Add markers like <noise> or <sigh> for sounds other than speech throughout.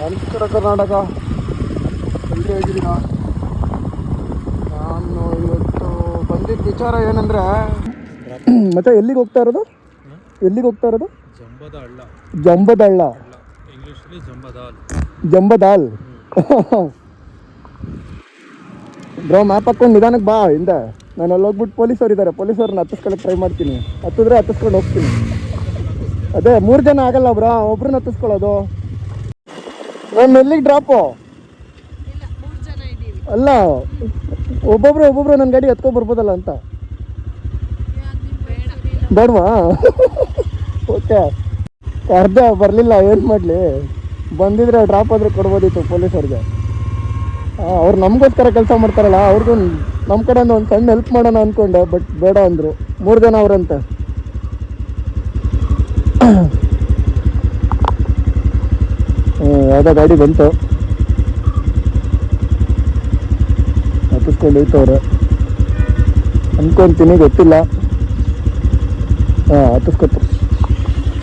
ನಮಸ್ಕಾರ ಕರ್ನಾಟಕ ಎಲ್ಲಿ ಹೋಗಿದ್ದೀರಾ? ನಾನು ಇವತ್ತು ಬಂದಿದ್ದ ವಿಚಾರ ಏನಂದ್ರೆ ಮತ್ತೆ ಎಲ್ಲಿಗೆ ಹೋಗ್ತಾ ಇರೋದು? ಎಲ್ಲಿಗೆ ಹೋಗ್ತಾ ಇರೋದು? ಜಂಬದಳ್ಳ ಜಂಬದಾಲ್. ಬ್ರೋ ಮ್ಯಾಪ್ ಹಾಕೊಂಡು ನಿಧಾನಕ್ಕೆ ಬಾ ಹಿಂದೆ. ನಾನು ಅಲ್ಲಿ ಹೋಗ್ಬಿಟ್ಟು ಪೊಲೀಸರು ಇದ್ದಾರೆ ಪೊಲೀಸರನ್ನ ಹತ್ತಿಸ್ಕೊಳಕ್ಕೆ ಟ್ರೈ ಮಾಡ್ತೀನಿ. ಹತ್ತಿದ್ರೆ ಹತ್ತಿಸ್ಕೊಂಡು ಹೋಗ್ತೀನಿ. ಅದೇ ಮೂರು ಜನ ಆಗಲ್ಲ ಬ್ರಾ ಒಬ್ರನ್ನ ಹತ್ತಿಸ್ಕೊಳ್ಳೋದು. ಎಲ್ಲಿಗೆ ಡ್ರಾಪು ಅಲ್ಲ ಒಬ್ಬೊಬ್ರು ಒಬ್ಬೊಬ್ರು ನನ್ನ ಗಾಡಿ ಎತ್ಕೊ ಬರ್ಬೋದಲ್ಲ ಅಂತ. ಬೇಡವಾ? ಓಕೆ. ಅರ್ಧ ಬರಲಿಲ್ಲ ಏನು ಮಾಡಲಿ? ಬಂದಿದ್ರೆ ಡ್ರಾಪ್ ಆದ್ರೆ ಕೊಡ್ಬೋದಿತ್ತು ಪೊಲೀಸರಿಗೆ ಅವ್ರು ನಮಗೋಸ್ಕರ ಕೆಲಸ ಮಾಡ್ತಾರಲ್ಲ ಅವ್ರಿಗೂ ನಮ್ಮ ಕಡೆಯಿಂದ ಒಂದು ಸಣ್ಣ ಹೆಲ್ಪ್ ಮಾಡೋಣ ಅಂದ್ಕೊಂಡೆ ಬಟ್ ಬೇಡ ಅಂದರು. ಮೂರು ಜನ ಅವರಂತೆ. ಯಾವುದೋ ಗಾಡಿ ಬಂತು. ಹತ್ತಿಸ್ಕೊಂಡು ಹೋಯ್ತವ್ರೆ. ಅನ್ಕೊಂತೀನಿ, ಗೊತ್ತಿಲ್ಲ. ಹಾಂ ಹತ್ತಿಸ್ಕೊತು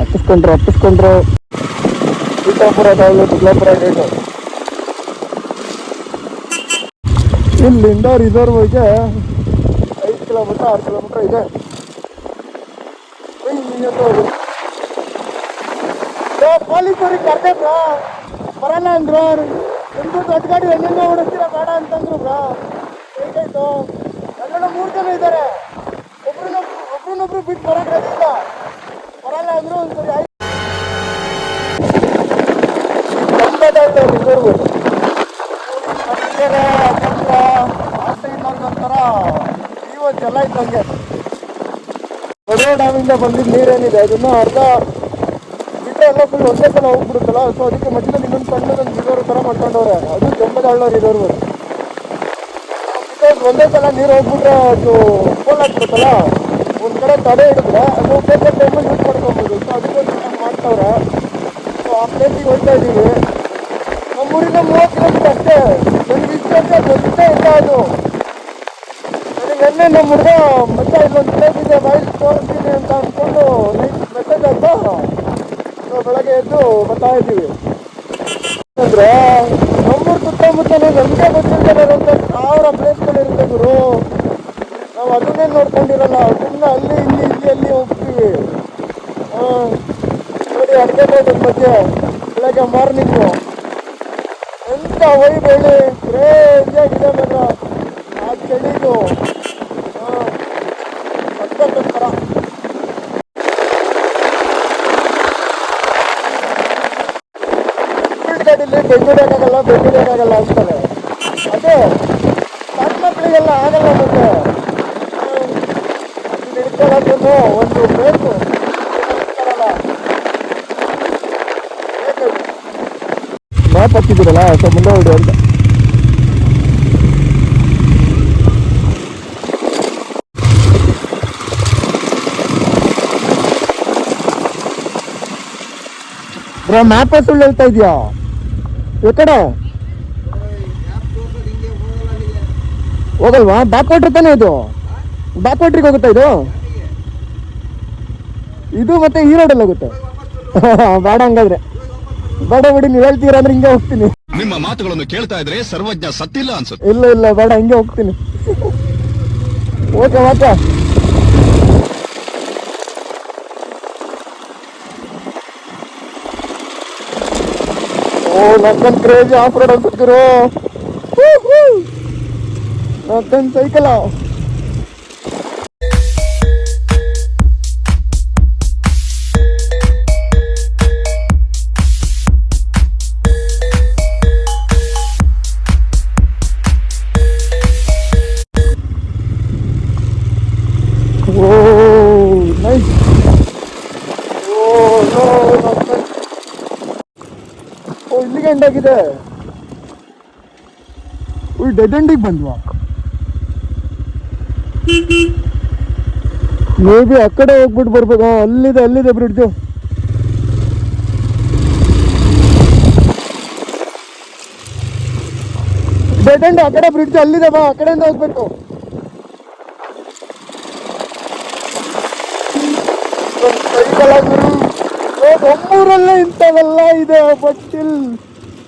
ಹತ್ತಿಸ್ಕೊಂಡ್ರು ಹತ್ತಿಸ್ಕೊಂಡ್ರು. ತಾಳು ತುಗ್ಲಾಪುರ ಡೇಟು ಇಲ್ಲಿಂದ ರಿಸರ್ವ್ಗೆ ಐದು ಕಿಲೋಮೀಟ್ರ್ ಆರು ಕಿಲೋಮೀಟ್ರ್ ಇದೆ. ಪೊಲೀಸರಿಗೆ ಕರ್ದೆ ಬ್ರಾ. ಬರಲ್ಲ ಅಂದ್ರು ನಿಮ್ದು ದೊಡ್ಡ ಗಾಡಿ ಎಲ್ಲಿಂದ ಓಡಿಸ್ತೀರಾ ಬೇಡ ಅಂತಂದ್ರು ಬ್ರಾ. ಹೇಗಾಯ್ತು ಎಲ್ಲರೂ ಮೂರು ಜನ ಇದ್ದಾರೆ ಒಬ್ರನ್ನೊಬ್ರು ಒಬ್ರನ್ನೊಬ್ರು ಬಿಟ್ಟು ಬರೋಕೆ ರೆಡಿ ಇಲ್ಲ. ಬರಲ್ಲ ಅಂದ್ರು ಒಂದ್ಸರಿ ಆಯ್ತು. ಇದ್ದಂಗೆ. ಡ್ಯಾಮಿಂದ ಬಂದಿದ್ದ ನೀರೇನಿದೆ? ಅದನ್ನು ಅರ್ಧ ಬಿಟ್ಟರೆ ಎಲ್ಲ ಫುಲ್ ಒಂದೇ ಸಲ ಹೋಗ್ಬಿಡುತ್ತಲ್ಲ? ಸೊ ಅದಕ್ಕೆ ಮಧ್ಯದಲ್ಲಿ ಇನ್ನೊಂದು ಸಣ್ಣದೊಂದು ರಿಸರ್ವ್ ಥರ ಮಾಡ್ಕೊಂಡವ್ರೆ. ಅದು ಜಂಬದಳ್ಳ ರಿಸರ್ವ್ ಬಿಕಾಸ್ ಒಂದೇ ಸಲ ನೀರು ಹೋಗ್ಬಿಟ್ರೆ ಅದು ಫೋಲ್ ಆಗ್ಬಿಡುತ್ತಲ್ಲ? ಒಂದು ಕಡೆ ತಡೆ ಹಿಡಿದ್ರೆ ಅದು ಬೇರೆ ಟೈಮಲ್ಲಿ ಯೂಸ್ ಮಾಡ್ಕೊಬೋದು. ಸೊ ಅದಕ್ಕೋಸ್ಕರ ಮಾಡ್ತವ್ರೆ. ಸೊ ಆ ಪ್ಲೇಸಿಗೆ ಹೋಗ್ತಾ ಇದ್ದೀವಿ. ನಮ್ಮೂರಿಂದ ಮೂವತ್ತು ಕಿಲೋಮೀಟರ್ ಅಷ್ಟೇ. ನನಗೆ ಇಷ್ಟ ಅಂತ ಗೊತ್ತೇ ಇಲ್ಲ ಅದು. ನನಗೆ ಎಣ್ಣೆ ನಮ್ಮ ಹುಡುಗ ಮತ್ತೆ ಇಲ್ಲೊಂದು ಪ್ಲೇಸ್ ಇದೆ ಬಾಯ್ಸ್ ತೋರಿಸ್ತೀನಿ ಅಂತ ಅಂದ್ಕೊಂಡು ಮೆಸೇಜ್ ಆಯ್ತಾ ಬೆಳಗ್ಗೆ ಎದ್ದು ಬರ್ತಾ ಇದ್ದೀವಿ. ಅಂದ್ರೆ ನಮ್ಮೂರು ಸುತ್ತಮುತ್ತಲೇ ನಮಗೆ ಗೊತ್ತಿಲ್ಲದೆ ಇರೋಂಥ ಸಾವಿರ ಪ್ಲೇಸ್ಗಳಿರುತ್ತೆ ಗುರು. ನಾವು ಅದನ್ನೇ ನೋಡ್ಕೊಂಡಿರಲ್ಲ ಸುಮ್ಮನೆ ಅಲ್ಲಿ, ಇಲ್ಲಿ ಇಲ್ಲಿ, ಅಲ್ಲಿ ಹೋಗ್ತೀವಿ. ಹಾಂ ನೋಡಿ ಅಡಿಕೆ ತೋಟದ ಬೆಳಗ್ಗೆ ಮಾರ್ನಿಂಗು ಎಂತ ವೈಬ್ ಹೇಳಿ ಕ್ರೇಜಿಯಾಗಿದೆ ನನ್ನ ಆ ಚಳಿದು. ಗಾಡಿಲಿ ಬೆಂಗಳೂರಾಗಲ್ಲ ಬೆಂಗಳೂರಾಗಲ್ಲ ಅಂತಾರೆ. ಅದೇ ಸಣ್ಣ ಮಕ್ಕಳಿಗೆಲ್ಲ ಆಗಲ್ಲ ಮತ್ತೆ. ಹಿಡ್ಕೊಳ್ಳೋದನ್ನು ಒಂದು ಬೇಕು. ಮ್ಯಾಪ್ ಸೊ ಮುಂದೆ ಹೊಡಿ ಅಂತ. ಮ್ಯಾಪ್ ಸುಳ್ಳು ಹೇಳ್ತಾ ಇದೆಯಾ? ಈ ಹೋಗಲ್ವಾ? ಹೋಗಲ್ವಾ ಬ್ಯಾಕ್ವಾಟ್ರ್ ತಾನೇ ಇದು? ಬ್ಯಾಕ್ವಾಟ್ರಿಗೆ ಹೋಗುತ್ತಾ ಇದು? ಇದು ಮತ್ತೆ ಈ ರೋಡಲ್ಲಿ ಹೋಗುತ್ತೆ. <laughs> ಬೇಡ ಹಂಗಾದ್ರೆ. ಬೇಡ ಬಿಡಿ ನೀವು ಹೇಳ್ತೀರಾ ಅಂದ್ರೆ ಹಿಂಗೆ ಹೋಗ್ತೀನಿ. ನಿಮ್ಮ ಮಾತುಗಳನ್ನು ಕೇಳ್ತಾ ಇದ್ರೆ ಸರ್ವಜ್ಞ ಸತ್ತಿಲ್ಲ ಅನ್ಸುತ್ತೆ. ಇಲ್ಲ ಇಲ್ಲ ಬೇಡ ಹಿಂಗೆ ಹೋಗ್ತೀನಿ. <laughs> ಓಕೆ ಓಕೆ ಓ ನಕ್ಕನ್ ಕ್ರೇಜಿ ಆಫ್ ರೋಡ್ ಅನ್ಸುತ್ತಿರು ನಕ್ಕನ್ ಸೈಕಲ ಎಂಡ್ ಆಗಿದೆ ಡೆಡ್ ಎಂಡಿಗೆ ಬಂದ್ವಾ? ಮೇ ಬಿ ಆ ಕಡೆ ಹೋಗ್ಬಿಟ್ಟು ಬರ್ಬೇಕು. ಅಲ್ಲಿದೆ ಅಲ್ಲಿದೆ ಬ್ರಿಡ್ಜ್ ಡೆಡ್ ಎಂಡ್ ಆ ಕಡೆ ಬ್ರಿಡ್ಜ್ ಅಲ್ಲಿದೆ, ಬಾ, ಆ ಕಡೆಯಿಂದ ಹೋಗ್ಬೇಕು. ನಮ್ಮೂರಲ್ಲೇ ಇಂಥವೆಲ್ಲ ಇದೆ ಬಟ್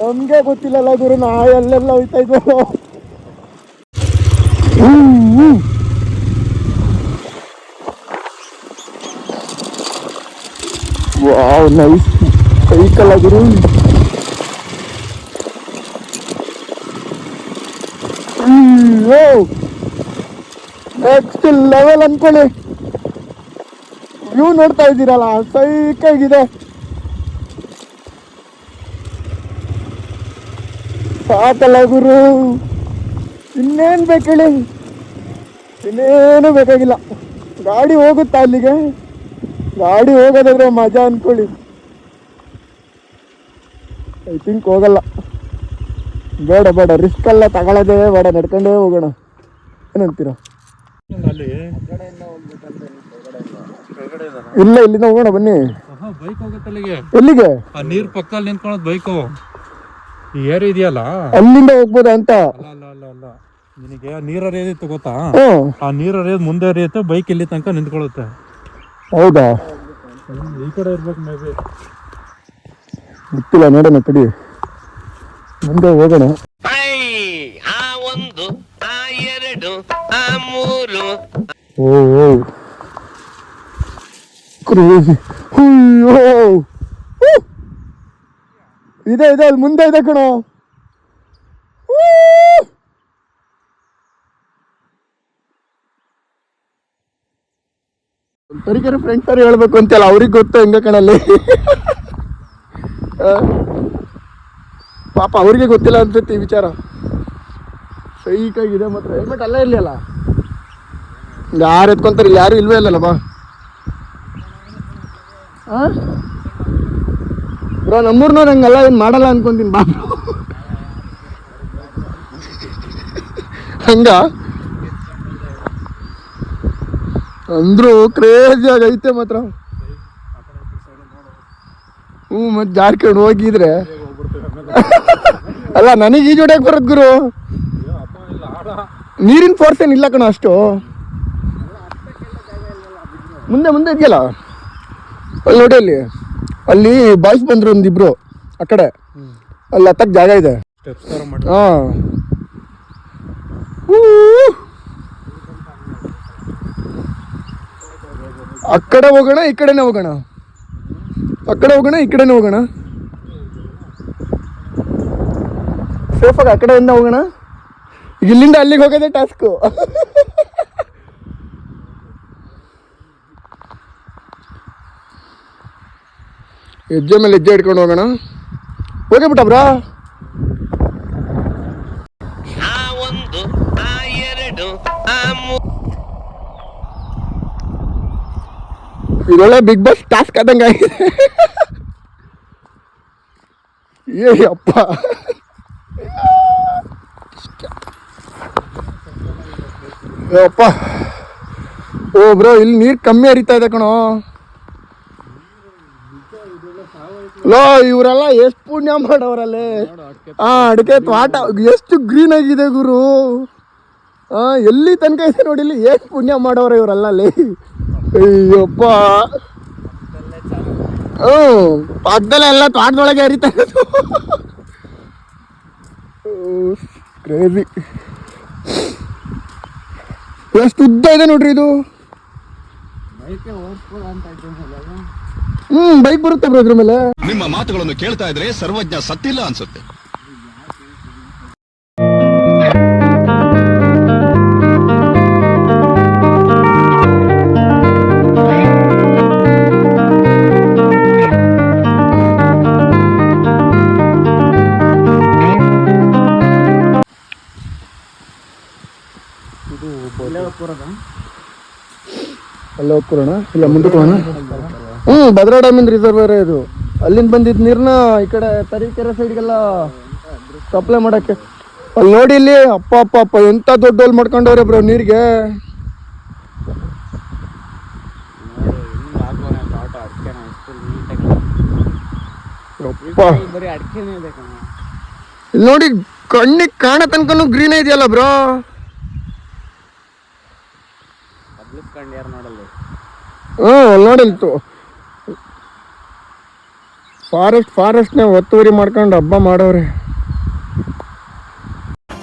ನಮ್ಗೆ ಗೊತ್ತಿಲ್ಲಲ್ಲ ಗುರು ನಾ ಎಲ್ಲೆಲ್ಲ ಹೋಯ್ತಾ ಇದ್ವೋ. ವಾವ್ ನೈಸ್ ಸೈಕಲ್ ಗುರು. ನೆಕ್ಸ್ಟ್ ಲೆವೆಲ್ ಅನ್ಕೊಳ್ಳಿ. ವ್ಯೂ ನೋಡ್ತಾ ಇದ್ದೀರಲ್ಲ ಸೈಕಾಗಿದೆ ಸಾಕಲ್ಲ ಗುರು. ಇನ್ನೇನು ಬೇಕು ಹೇಳಿ ಇನ್ನೇನು ಬೇಕಾಗಿಲ್ಲ. ಗಾಡಿ ಹೋಗುತ್ತಾ ಅಲ್ಲಿಗೆ? ಗಾಡಿ ಹೋಗೋದಾದ್ರೆ ಮಜಾ ಅನ್ಕೊಳ್ಳಿ. ಐ ಥಿಂಕ್ ಹೋಗಲ್ಲ. ಬೇಡ ಬೇಡ. ರಿಸ್ಕ್ ಎಲ್ಲ ತಗೊಳ್ಳೋದೇ ಬೇಡ. ನಡ್ಕೊಂಡೇ ಹೋಗೋಣ. ಏನಂತೀರ ಇಲ್ಲ ಇಲ್ಲಿಂದ ಹೋಗೋಣ ಬನ್ನಿ. ಎಲ್ಲಿಗೆ? ನೀರ್ ಪಕ್ಕದಲ್ಲಿ ನಿಂತ್ಕೊಳೋದು ಬೈಕು ಈ ಏರಿ ಇದೆಯಲ್ಲ? ಅಲ್ಲಿಂದ ಹೋಗ್ಬೋದಾ ಅಂತ? ಅಲ್ಲ ಅಲ್ಲ ಅಲ್ಲ ಅಲ್ಲ. ನಿನಗೆ ನೀರ್ ಹರಿಯೋದಿತ್ತು ಗೊತ್ತಾ? ಹ್ಮ್ ಆ ನೀರ್ ಹರಿಯೋದು ಮುಂದೆ ಹರಿಯುತ್ತೆ ಬೈಕ್ ಇಲ್ಲಿ ತನಕ ನಿಂತ್ಕೊಳ್ಳುತ್ತೆ. ಹೌದಾ? ಈ ಕಡೆ ಇರ್ಬೇಕು ಮೇ ಬಿ ಗೊತ್ತಿಲ್ಲ ನೋಡೋಣ ತಡಿ. ಮುಂದೆ ಹೋಗೋಣ. ಐ ಆ ಒಂದು ಆ ಎರಡು ಆ ಮೂರು ಓ ಓ. ಕ್ರೇಜಿ ಅಯ್ಯೋ ಹೂ! ಇದೆ ಇದೆ ಅಲ್ಲಿ ಮುಂದೆ ಇದೆ ಕಣೋ. ಪರಿಕರ ಫ್ರೆಂಡ್ ಫ್ರೆಂಡ್ಸ್ ಅವ್ರು ಹೇಳ್ಬೇಕು ಅಂತಲ್ಲ ಅವ್ರಿಗೆ ಗೊತ್ತು ಹೆಂಗ ಕಣಲ್ಲಿ ಆ, ಪಾಪ ಅವ್ರಿಗೆ ಗೊತ್ತಿಲ್ಲ ಅನ್ಸುತ್ತೆ ಈ ವಿಚಾರ. ಸೈಕಾಗಿದೆ ಮಾತ್ರ. ಹೆಲ್ಮೆಟ್ ಅಲ್ಲೇ ಇರಲಿಲ್ಲ ಯಾರು ಎತ್ಕೊಂತಾರೆ ಯಾರು ಇಲ್ವೇ ಇಲ್ಲಲ್ಲ ಬಾ. ಬ್ರೋ, ನಮ್ಮೂರ್ನವ್ರು ಹಂಗಲ್ಲ, ಏನು ಮಾಡಲ್ಲ ಅನ್ಕೊಂತೀನಿ, ಬಾ ಹಂಗ? ಅಂದ್ರು ಕ್ರೇಜಿ ಆಗೈತೆ ಮಾತ್ರ. ಹ್ಞೂ, ಮತ್ತೆ ಜಾರ್ಕೊಂಡು ಹೋಗಿದ್ರೆ. ಅಲ್ಲ, ನನಗೆ ಈ ಜೋಡಿಯಾಗ ಬರೋದು ಗುರು. ನೀರಿನ ಫೋರ್ಸ್ ಏನಿಲ್ಲ ಕಣ ಅಷ್ಟು. ಮುಂದೆ ಮುಂದೆ ಇದೆಯಲ್ಲ? ಅಲ್ಲಿ ನೋಡಿ ಅಲ್ಲಿ. ಅಲ್ಲಿ ಬಾಯ್ಸ್ ಬಂದ್ರು ಒಂದಿಬ್ರು ಆ ಕಡೆ. ಅಲ್ಲಿ ಹತ್ತಕ್ಕೆ ಜಾಗ ಇದೆ. ಸ್ಟೆಪ್ಸ್ ತರ ಮಾಡಿ ಹಾ. ಆ ಕಡೆ ಹೋಗೋಣ ಈ ಕಡೆನೇ ಹೋಗೋಣ. ಆ ಕಡೆ ಹೋಗೋಣ ಈ ಕಡೆನೇ ಹೋಗೋಣ. ಸೇಫಾಗಿ ಆ ಕಡೆಯಿಂದ ಹೋಗೋಣ. ಈಗ ಇಲ್ಲಿಂದ ಅಲ್ಲಿಗೆ ಹೋಗೋದೇ ಟಾಸ್ಕು <laughs> ಹೆಜ್ಜೆ ಮೇಲೆ ಹೆಜ್ಜೆ ಇಟ್ಕೊಂಡು ಹೋಗೋಣ. ಹೋಗಿ ಬಿಟ್ಟ ಬ್ರಾ. ಇದೊಳ್ಳೆ ಬಿಗ್ ಬಾಸ್ ಟಾಸ್ಕ್ ಆದಂಗೆ ಆಗಿದೆ. ಏ ಅಪ್ಪ ಅಪ್ಪ ಓ ಬ್ರೋ ಇಲ್ಲಿ ನೀರು ಕಮ್ಮಿ ಹರಿತಾ ಇದೆ ಕಣೋ. ಲೋ ಇವರೆಲ್ಲ ಎಷ್ಟು ಪುಣ್ಯ ಮಾಡವ್ರಲ್ಲಿ? ಹಾ ಅಡಿಕೆ ತೋಟ. ಎಷ್ಟು ಗ್ರೀನ್ ಆಗಿದೆ ಗುರು? ಹಾ ಎಲ್ಲಿ ತನಕ ಇದೆ ನೋಡಿ ಇಲ್ಲಿ ಎಷ್ಟು ಪುಣ್ಯ ಮಾಡೋರ ಇವರೆಲ್ಲ ಅಲ್ಲಿ? ಅಯ್ಯಪ್ಪ. ಹ್ಞೂ ಪಕ್ಕದಲ್ಲೇ ಎಲ್ಲ ತೋಟದೊಳಗೆ ಹರಿತಾ ಕ್ರೇಜಿ ಎಷ್ಟು ಉದ್ದ ಇದೆ ನೋಡ್ರಿ ಇದು? ಹ್ಮ್ ಬೈಕ್ ಬರುತ್ತೆ ಬ್ರೋ ಇದ್ರ ಮೇಲೆ. ನಿಮ್ಮ ಮಾತುಗಳನ್ನು ಕೇಳ್ತಾ ಇದ್ರೆ ಸರ್ವಜ್ಞ ಸತ್ತಿಲ್ಲ ಅನ್ಸುತ್ತೆ. ಅಲ್ಲ ಹೋಗ್ಕೊರೋಣ ಇಲ್ಲ ಮುಂದಕ್ಕೆ ಹೋಗೋಣ. ಹ್ಞೂ ಭದ್ರಾ ಡ್ಯಾಮಿನ ರಿಸರ್ವರ್ ಇದು. ಅಲ್ಲಿಂದ ಬಂದಿದ್ದ ನೀರನ್ನ ಈ ಕಡೆ ತರೀಕೆರೆ ಸೈಡ್ಗೆಲ್ಲ ಸಪ್ಲೈ ಮಾಡಕ್ಕೆ. ಅಲ್ಲಿ ನೋಡಿ ಇಲ್ಲಿ ಅಪ್ಪ ಅಪ್ಪ ಅಪ್ಪ ಎಂತ ದೊಡ್ಡ ಹೋಲ್ ಮಾಡ್ಕೊಂಡವ್ರೆ ಬ್ರೋ ನೀರಿಗೆ. ನೋಡಿ ಕಣ್ಣಿಗೆ ಕಾಣ ತನಕನು ಗ್ರೀನ್ ಇದೆಯಲ್ಲ ಬ್ರೋ ಹ್ಮ್ ನೋಡಿಲ್ತು ನೋಡಿ ಫಾರೆಸ್ಟ್ ಫಾರೆಸ್ಟ್ನೇ ಒತ್ತುವರಿ ಮಾಡ್ಕೊಂಡು ಹಬ್ಬ ಮಾಡೋರೆ.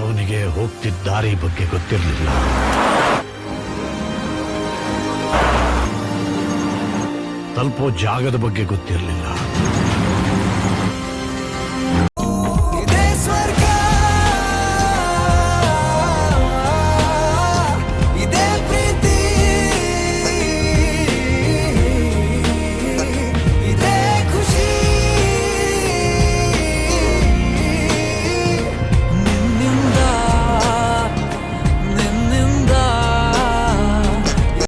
ಅವನಿಗೆ ಹೋಗ್ತಿದ್ದ ದಾರಿ ಬಗ್ಗೆ ಗೊತ್ತಿರಲಿಲ್ಲ. ತಲುಪೋ ಜಾಗದ ಬಗ್ಗೆ ಗೊತ್ತಿರಲಿಲ್ಲ.